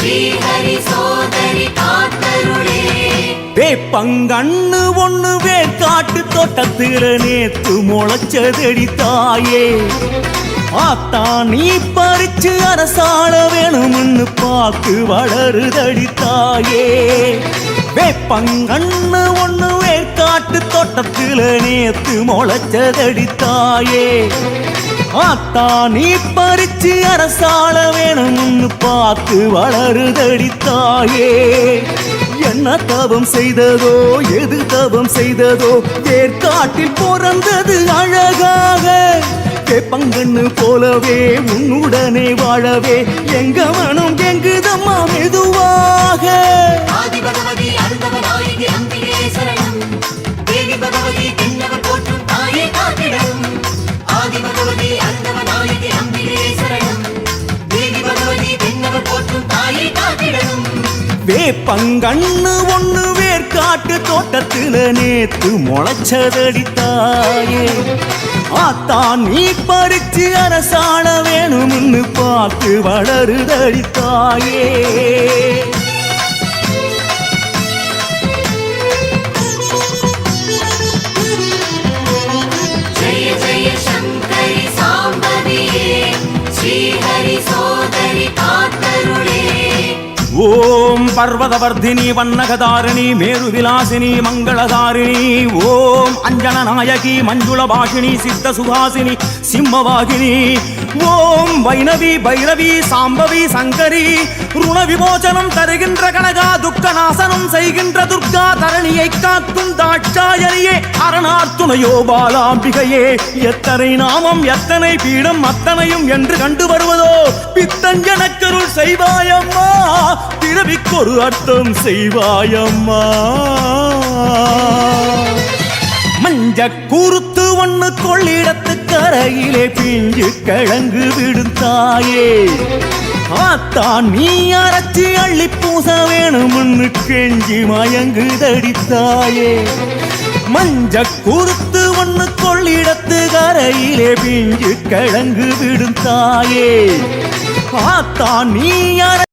பங்கண்ணு சோதரி காத்தருளே. வேப்பங்கண்ணு ஒண்ணு வேர்காட்டு தோட்டத்தில நேத்து முளைச்சதடி தாயே. ஆத்தா நீ பறிச்சு அரசாள வேணும்னு பார்த்து வளருதடி தாயே. வேப்பங்கண்ணு ஒண்ணு வேர்காட்டு தோட்டத்தில நேத்து முளைச்சதடி தாயே. ஆத்தா நீ பறிச்சு அரசாள வேணும்னு பார்த்து வளருதடி தாயே. என்ன தவம் செய்ததோ எது தவம் செய்ததோ ஏற்காட்டில் பிறந்தது அழகாக. பங்கண்ணு போலவே உன்னுடனே வாழவே எங்க மனம் எங்குதம்மா மெதுவாக. வேப்பங்கண்ணு ஒண்ணு வேர்க்காட்டு தோட்டத்துல நேத்து முளைச்சதடித்தாயே. ஆத்தா நீ பறிச்சு அரசாண வேணும்னு பார்த்து வளருதடித்தாயே. சோதரி காத்தருளே. ஓம் பர்வதவர்தினி வண்ணகதாரிணி மேருவிலாசினி மங்களதாரிணி. ஓம் அஞ்சன நாயகி மஞ்சுள பாஷினி சித்த சுகாசினி சிம்மவாகினி. ஓம் வைணவி பைரவி சாம்பவி சங்கரி ருண விமோச்சனம் தருகின்ற கனகா துக்க நாசனம் செய்கின்ற துர்கா தரணியை காக்கும் தாட்சாயணியே அரணார் துணையோ பாலாம்பிகையே. எத்தனை நாமம் எத்தனை பீடம் அத்தனையும் என்று கண்டு வருவதோ பித்தஞ்சனக்கருள் செய்வாயம்மா. பிறவிக்கொரு அர்த்தம் செய்வாயம்மா. மஞ்ச கூறுத்து ஒண்ணு கொள்ளிடத்து கரையிலே பிஞ்சு கிழங்கு விடுத்தாயே ஆத்தான் நீ அரைச்சி அள்ளி பூச வேணும்னு கெஞ்சி மயங்கு தடித்தாயே. மஞ்ச குறுத்து ஒண்ணு கொள்ளிடத்து கரையிலே பிஞ்சு கிழங்கு விடுத்தாயே ஆத்தான் நீ அரை